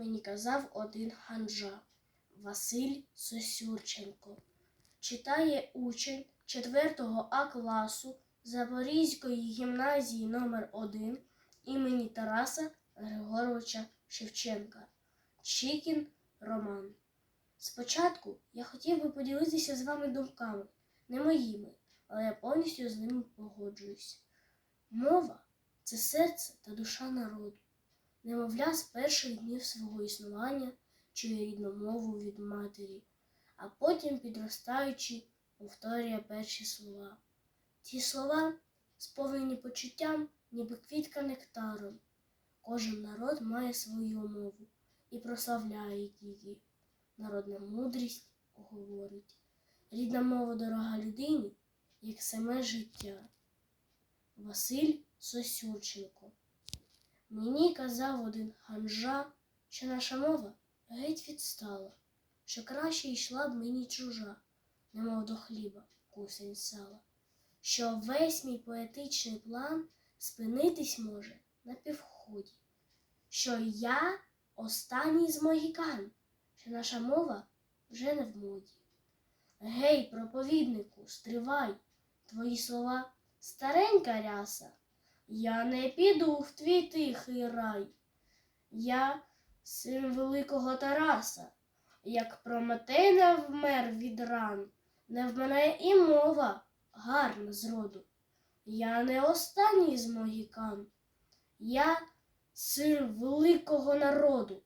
мені казав один ханжа Василь Сосюрченко. Читає учень 4 А класу Запорізької гімназії номер 1 імені Тараса Григоровича Шевченка. Чікін Роман. Спочатку я хотів би поділитися з вами думками, не моїми, але я повністю з ними погоджуюсь. Мова це серце та душа народу. Немовля з перших днів свого існування чує рідну мову від матері, а потім, підростаючи, повторює перші слова. Ці слова сповнені почуттям, ніби квітка нектаром. Кожен народ має свою мову і прославляє її. Народна мудрість говорить. Рідна мова дорога людині, як саме життя. Василь Сосюрченко. Мені казав один ханжа, що наша мова геть відстала, що краще йшла б мені чужа, немов до хліба кусень сала, що весь мій поетичний план спинитись може на півході, що я останній з могікан, що наша мова вже не в моді. Гей, проповіднику, стривай, твої слова старенька ряса. Я не піду в твій тихий рай. Я син великого Тараса, як Прометей не вмер від ран, не вмирає і мова гарна зроду. Я не останній з могікан. Я син великого народу,